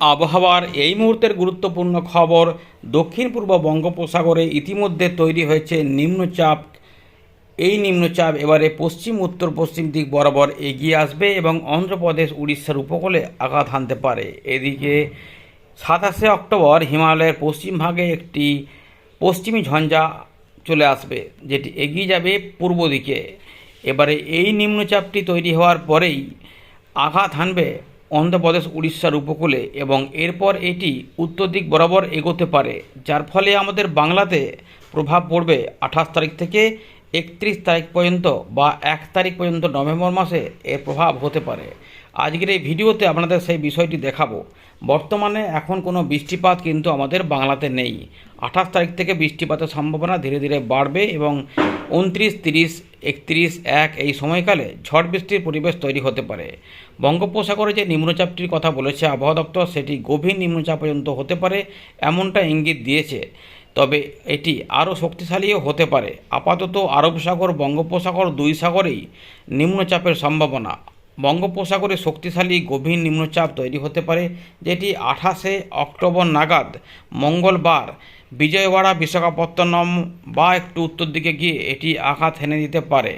আবহাওয়ার এই মুহূর্তের গুরুত্বপূর্ণ খবর, দক্ষিণ পূর্ব বঙ্গোপসাগরে ইতিমধ্যে তৈরি হয়েছে নিম্নচাপ। এই নিম্নচাপ এবারে পশ্চিম, উত্তর, পশ্চিম দিক বরাবর এগিয়ে আসবে এবং অন্ধ্রপ্রদেশ, উড়িষ্যার উপকূলে আঘাত হানতে পারে। এদিকে সাতাশে অক্টোবর হিমালয়ের পশ্চিম ভাগে একটি পশ্চিমী ঝঞ্ঝা চলে আসবে, যেটি এগিয়ে যাবে পূর্ব দিকে। এবারে এই নিম্নচাপটি তৈরি হওয়ার পরেই আঘাত হানবে অন্ধ্রপ্রদেশ, উড়িষ্যার উপকূলে এবং এরপর এটি উত্তর দিক বরাবর এগোতে পারে, যার ফলে আমাদের বাংলাতে প্রভাব পড়বে আঠাশ তারিখ থেকে একত্রিশ তারিখ পর্যন্ত বা এক তারিখ পর্যন্ত নভেম্বর মাসে এর প্রভাব হতে পারে। আজকের এই ভিডিওতে আপনাদের সেই বিষয়টি দেখাবো। বর্তমানে এখন কোনো বৃষ্টিপাত কিন্তু আমাদের বাংলাতে নেই। আঠাশ তারিখ থেকে বৃষ্টিপাতের সম্ভাবনা ধীরে ধীরে বাড়বে এবং উনত্রিশ, তিরিশ, একত্রিশ, এক এই সময়কালে ঝড় বৃষ্টির পরিবেশ তৈরি হতে পারে। বঙ্গোপসাগরে যে নিম্নচাপটির কথা বলেছে আবহাওয়া দপ্তর, সেটি গভীর নিম্নচাপ পর্যন্ত হতে পারে এমনটা ইঙ্গিত দিয়েছে। তবে এটি আরও শক্তিশালীও হতে পারে। আপাতত আরব সাগর বঙ্গোপসাগর দুই সাগরেই নিম্নচাপের সম্ভাবনা। বঙ্গোপসাগরে শক্তিশালী গভীর নিম্নচাপ তৈরি হতে পারে, যেটি আঠাশে অক্টোবর নাগাদ মঙ্গলবার বিজয়ওয়াড়া, বিশাখাপত্তনম বা একটু উত্তর দিকে গিয়ে এটি আঘাত হেনে দিতে পারে।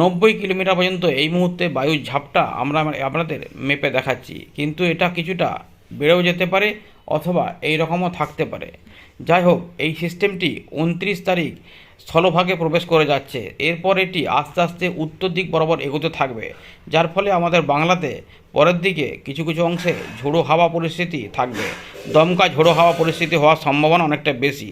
নব্বই কিলোমিটার পর্যন্ত এই মুহূর্তে বায়ুর ঝাপটা আমরা, আপনাদের মেপে দেখাচ্ছি। কিন্তু এটা কিছুটা বেড়েও যেতে পারে অথবা এই রকমও থাকতে পারে। যাই হোক, এই সিস্টেমটি উনত্রিশ তারিখ স্থলভাগে প্রবেশ করে যাচ্ছে। এরপর এটি আস্তে আস্তে উত্তর দিক বরাবর এগোতে থাকবে। যার ফলে আমাদের বাংলাতে পরের দিকে কিছু কিছু অংশে ঝোড়ো হাওয়া পরিস্থিতি থাকবে। দমকা ঝোড়ো হাওয়া পরিস্থিতি হওয়ার সম্ভাবনা অনেকটা বেশি।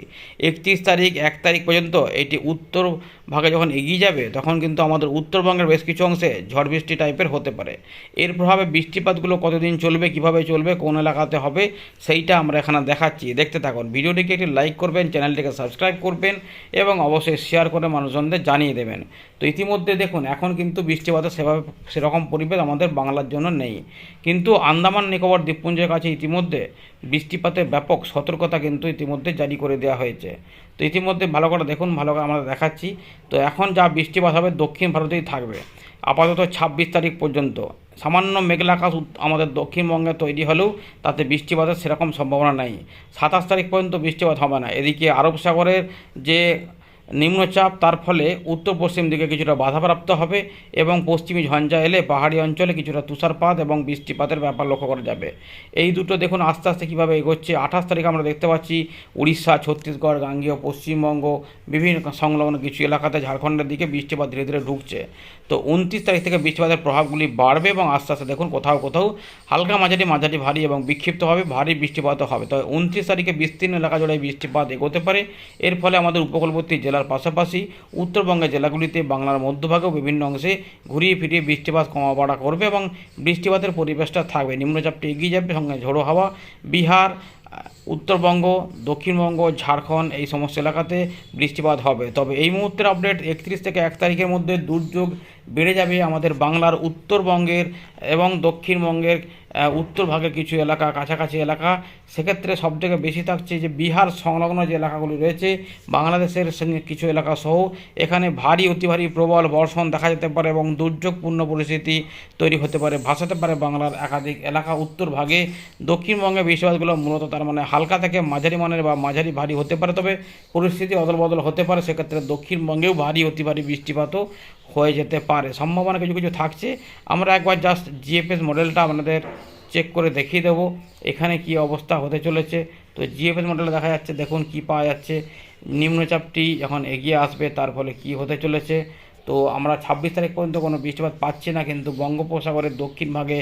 একত্রিশ তারিখ, এক তারিখ পর্যন্ত এটি উত্তর ভাগে যখন এগিয়ে যাবে, তখন কিন্তু আমাদের উত্তরবঙ্গের বেশ কিছু অংশে ঝড় বৃষ্টি টাইপের হতে পারে। এর প্রভাবে বৃষ্টিপাতগুলো কতদিন চলবে, কীভাবে চলবে, কোন এলাকাতে হবে, সেইটা আমরা এখানে দেখাচ্ছি। দেখতে থাকুন। ভিডিওটিকে একটি লাইক করবেন, চ্যানেলটিকে সাবস্ক্রাইব করবেন এবং অবশ্যই শেয়ার করে মানুষজনদের জানিয়ে দেবেন। তো ইতিমধ্যে দেখুন, এখন কিন্তু বৃষ্টিপাতের সেভাবে সেরকম পরিবেশ আমাদের বাংলার জন্য নেই। কিন্তু আন্দামান, নিকোবর, দ্বীপপুঞ্জের কাছে ইতিমধ্যে বৃষ্টিপাতের ব্যাপক সতর্কতা কিন্তু ইতিমধ্যে জারি করে দেওয়া হয়েছে। তো ইতিমধ্যে ভালো করে দেখুন, ভালো করে আমরা দেখাচ্ছি। তো এখন যা বৃষ্টিপাত হবে, দক্ষিণ ভারতেই থাকবে। আপাতত ছাব্বিশ তারিখ পর্যন্ত। সামান্য মেঘলা আকাশ আমাদের দক্ষিণবঙ্গে তৈরি হলেও তাতে বৃষ্টিপাতের সেরকম সম্ভাবনা নেই। সাতাশ তারিখ পর্যন্ত বৃষ্টিপাত হবে না। এদিকে আরব সাগরের যে নিম্নচাপ, তার ফলে উত্তর পশ্চিম দিকে কিছুটা বাধাপ্রাপ্ত হবে এবং পশ্চিমী ঝঞ্ঝা এলে পাহাড়ি অঞ্চলে কিছুটা তুষারপাত এবং বৃষ্টিপাতের ব্যাপার লক্ষ্য করা যাবে। এই দুটো দেখুন আস্তে আস্তে কীভাবে এগোচ্ছে। আঠাশ তারিখ আমরা দেখতে পাচ্ছি উড়িষ্যা, ছত্তিশগড়, গাঙ্গেয়, পশ্চিমবঙ্গ, বিভিন্ন সংলগ্ন কিছু এলাকাতে ঝাড়খণ্ডের দিকে বৃষ্টিপাত ধীরে ধীরে ঢুকছে। তো উনত্রিশ তারিখ থেকে বৃষ্টিপাতের প্রভাবগুলি বাড়বে এবং আস্তে আস্তে দেখুন কোথাও কোথাও হালকা মাঝারি মাঝারি, ভারী এবং বিক্ষিপ্তভাবে ভারী বৃষ্টিপাতও হবে। তবে উনত্রিশ তারিখে বিস্তীর্ণ এলাকা জুড়ে বৃষ্টিপাত এগোতে পারে। এর ফলে আমাদের উপকূলবর্তী জেলার পাশাপাশি উত্তরবঙ্গের জেলাগুলিতে বাংলার মধ্যভাগেও বিভিন্ন অংশে ঘুরিয়ে ফিরিয়ে বৃষ্টিপাত কমা বাড়া করবে এবং বৃষ্টিপাতের পরিবেশটা থাকবে। নিম্নচাপটি এগিয়ে যাবে, সঙ্গে ঝোড়ো হাওয়া, বিহার উত্তরবঙ্গ, দক্ষিণবঙ্গ, ঝাড়খণ্ড এই সমস্ত এলাকাতে বৃষ্টিপাত হবে। তবে এই মুহূর্তের আপডেট একত্রিশ থেকে এক তারিখের মধ্যে দুর্যোগ বেড়ে যাবে আমাদের বাংলার উত্তরবঙ্গের এবং দক্ষিণবঙ্গের উত্তর ভাগের কিছু এলাকা, কাছাকাছি এলাকা। সেক্ষেত্রে সবথেকে বেশি থাকছে যে বিহার সংলগ্ন যে এলাকাগুলি রয়েছে, বাংলাদেশের সঙ্গে কিছু এলাকা সহ, এখানে ভারী, অতি ভারী প্রবল বর্ষণ দেখা যেতে পারে এবং দুর্যোগপূর্ণ পরিস্থিতি তৈরি হতে পারে, ভাসাতে পারে বাংলার একাধিক এলাকা উত্তর ভাগে। দক্ষিণবঙ্গে বৃষ্টিপাতগুলো মূলত তার মানে হালকা থেকে মাঝারি মানের বা মাঝারি ভারী হতে পারে, তবে পরিস্থিতি অদল বদল হতে পারে। সেক্ষেত্রে দক্ষিণবঙ্গেও ভারী, অতি ভারী বৃষ্টিপাতও হয়ে যেতে পারে। সম্ভাবনা কিছু কিছু থাকছে। আমরা একবার জাস্ট জিএফএস মডেলটা আপনাদের চেক করে দেখিয়ে দেবো, এখানে কি অবস্থা হতে চলেছে। তো জিএফএস মডেলে দেখা যাচ্ছে, দেখুন কি পাওয়া যাচ্ছে। নিম্নচাপটি যখন এগিয়ে আসবে, তার ফলে কি হতে চলেছে। তো আমরা ছাব্বিশ তারিখ পর্যন্ত কোনো বৃষ্টিপাত পাচ্ছি না, কিন্তু বঙ্গোপসাগরের দক্ষিণ ভাগে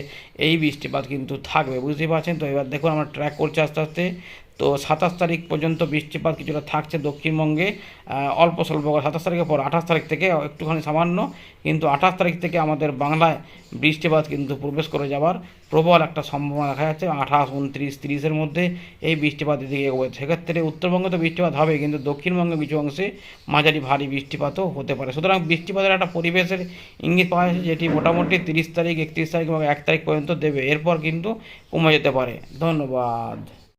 এই বৃষ্টিপাত কিন্তু থাকবে। বুঝতেই পারছেন? তো এবার দেখুন আমরা ট্র্যাক করছি আস্তে আস্তে। তো সাতাশ তারিখ পর্যন্ত বৃষ্টিপাত কিছুটা থাকছে দক্ষিণবঙ্গে অল্প স্বল্প সাতাশ তারিখের পর আঠাশ তারিখ থেকে একটুখানি সামান্য, কিন্তু আঠাশ তারিখ থেকে আমাদের বাংলায় বৃষ্টিপাত কিন্তু প্রবেশ করে যাওয়ার প্রবল একটা সম্ভাবনা দেখা যাচ্ছে। আঠাশ, উনত্রিশ, তিরিশের মধ্যে এই বৃষ্টিপাত দিকে এগোবে। সেক্ষেত্রে উত্তরবঙ্গে তো বৃষ্টিপাত হবে কিন্তু দক্ষিণবঙ্গে কিছু অংশে মাঝারি ভারী বৃষ্টিপাতও হতে পারে। সুতরাং বৃষ্টিপাতের একটা পরিবেশের ইঙ্গিত পাওয়া যাচ্ছে যেটি মোটামুটি তিরিশ তারিখ, একত্রিশ তারিখ এবং এক তারিখ পর্যন্ত দেবে। এরপর কিন্তু কমে যেতে পারে। ধন্যবাদ।